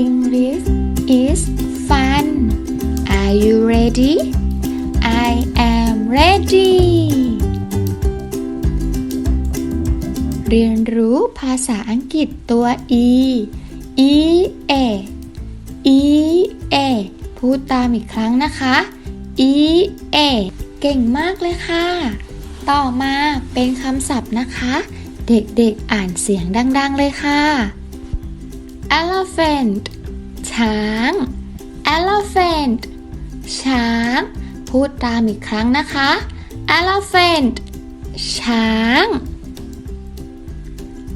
English is fun Are you ready I am ready เรียนรู้ภาษาอังกฤษตัว e e a e a พูดตามอีกครั้งนะคะ e a เก่งมากเลยค่ะ ต่อมาเป็นคำศัพท์นะคะ เด็กๆอ่านเสียงดัง ๆ เลยค่ะ elephant ช้าง elephant ช้าง พูดตามอีกครั้งนะคะ elephant ช้าง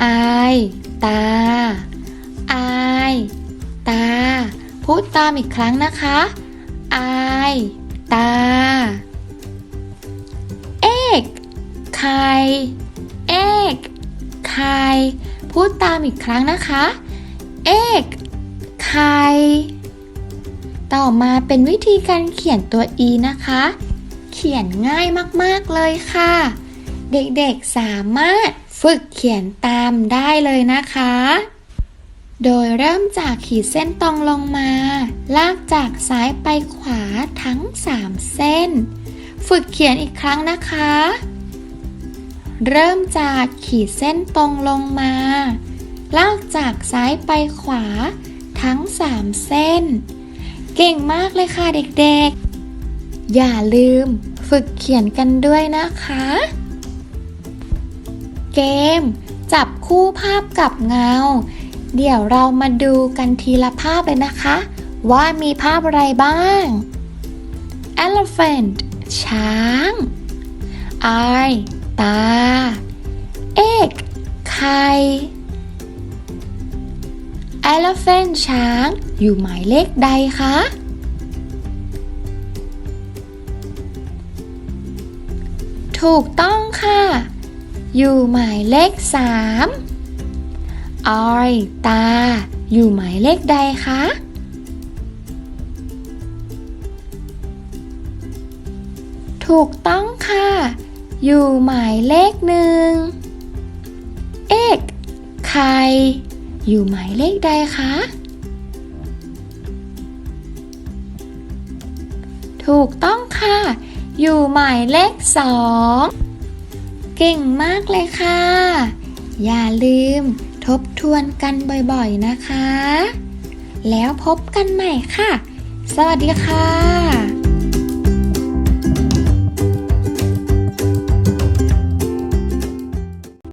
eye ตา eye ตา พูดตามอีกครั้งนะคะ eye ตา egg ไข่ egg ไข่ พูดตามอีกครั้งนะคะ egg ไข่ ต่อมาเป็นวิธีการเขียนตัว e นะคะ เขียนง่ายมากๆเลยค่ะ เด็กๆสามารถฝึกเขียนตามได้เลยนะคะ โดยเริ่มจากขีดเส้นตรงลงมา ลากจากซ้ายไปขวาทั้ง 3 เส้น ฝึกเขียนอีกครั้งนะคะ เริ่มจากขีดเส้นตรงลงมา ลากจากซ้ายไปขวา ทั้ง 3 เส้น เก่งมากเลยค่ะเด็กๆ อย่าลืมฝึกเขียนกันด้วยนะคะ เกม จับคู่ภาพกับเงา เดี๋ยวเรามาดูกันทีละภาพเลยนะคะ ว่ามีภาพอะไรบ้าง elephant ช้าง eye ตา elephant ช้าง อยู่หมายเลขใดคะ ถูกต้องค่ะ อยู่หมายเลขสาม eye ตา อยู่หมายเลขใดคะ ถูกต้องค่ะ อยู่หมายเลขหนึ่ง egg ไข่ อยู่หมายเลขใดคะ ถูกต้องค่ะ อยู่หมายเลขสองเก่งมากเลยค่ะ อย่าลืมทบทวนกันบ่อยๆนะคะ แล้วพบกันใหม่ค่ะ สวัสดีค่ะ